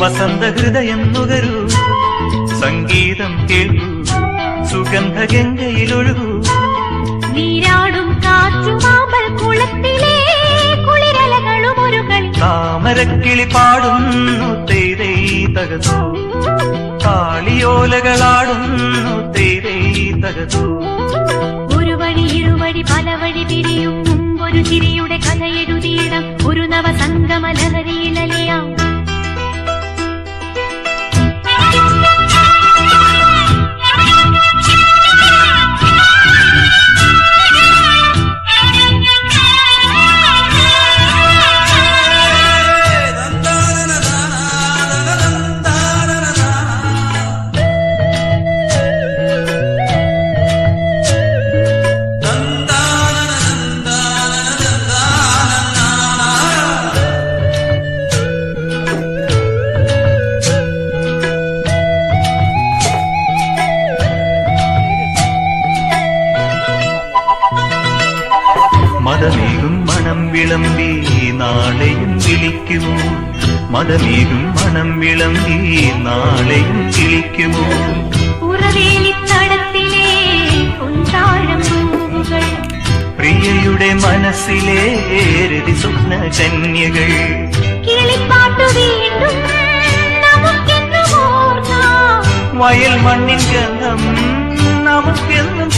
വസന്ത ഹൃദയം നുകരൂ. സംഗീതം കേൾക്കൂ. സുഗന്ധ ഗംഗയിലൊഴുകൂ നീരാടും കാറ്റുമാമ്പൽ കുളത്തിലെ കുളിരലകളും ഒരു കളി. താമരക്കിളി പാടുന്നു തേരേ തകതൂ കാളിയോലകളാടുന്നു തേരേ തകതൂ ഒരു വഴി ഇരുവഴി പല വഴി പിരിയും മുമ്പൊരു ചിരിയുടെ കഥ എഴുതിയിടം. ഒരു നവസംഗമ ലഹരിയിലലയാം മതമേകും മണം വിളമ്പി നാളെയും വിളിക്കുമോ? മതമേകും മണം വിളമ്പി നാളെയും വിളിക്കുമോ? പ്രിയയുടെ മനസ്സിലെ രതി സ്വപ്ന കന്യകൾ വയൽ മണ്ണിൻ ഗന്ധം നമുക്കെന്നും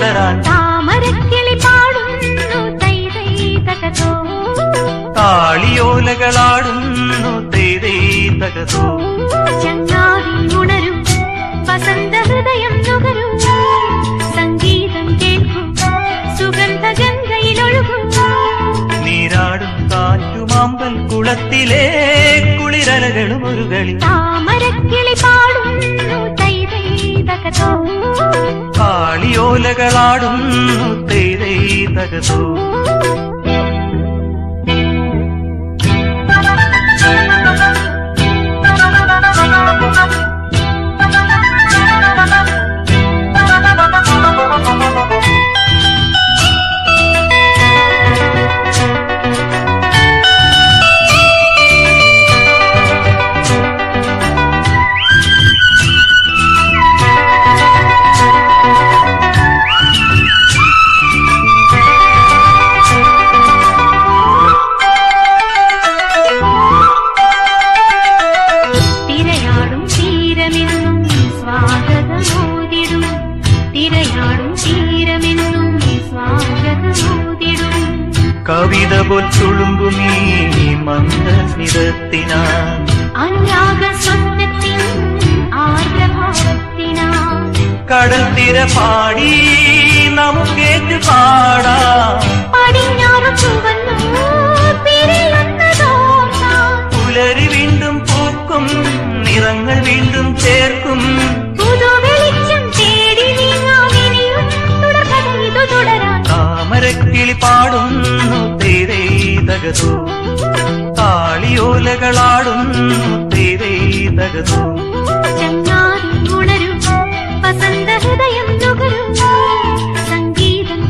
തുടരാൻ താമരക്കിളി പാടുന്നു തൈ തൈ തകതോ താളിയോലകളാടുന്നു തേരേ തകതോ ചങ്ങാതി ഉണരും വസന്ത ഹൃദയം നുകരും. സംഗീതം കേൾക്കും സുഗന്ധ ഗംഗയിലൊഴുകും. നീരാടും കാറ്റുമാമ്പൽ കുളത്തിലെ കുളിരലകളും ഒരു കളി. താമരക്കിളി തൈ തകതോ കാളിയോലകളാടുന്നു തേരേ തകതോ കവിത പോൽ തുളുമ്പുമീ നിരത്തിനാ അനുരാഗ സ്വപ്നത്തിൻ ആർദ്രഭാവത്തിനാ. കടൽ തിര പാടി നമുക്കേറ്റ് പാടാ. പടിഞ്ഞാറ് ചുവന്നു പിരിയുന്നതോർക്കാം പുലരി വീണ്ടും പൂക്കും നിറങ്ങൾ വീണ്ടും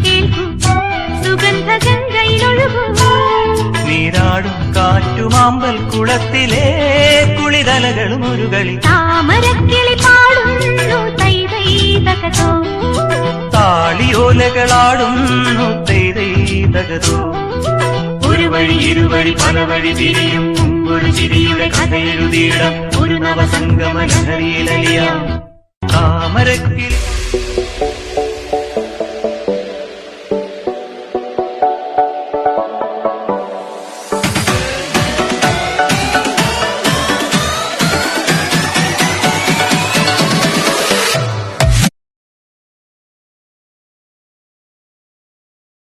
കേൾക്കും സുഗന്ധ ഗംഗയിലൊഴുകും നീരാടും കാറ്റുമാമ്പൽ കുളത്തിലെ കുളിതലകളും ഒരു കളി. താമരക്കിളി പാടുന്നു താളിയോലകളാടുന്നു തേരേ തകതൂ ഒരു വഴി ഇരുവഴി പല വഴി തിരിയും മുമ്പൊരു ചിരിയുടെ കഥ എഴുതിയിടം ഒരു നവസംഗമ ലഹരിയിലലിയാം താമരക്കിളി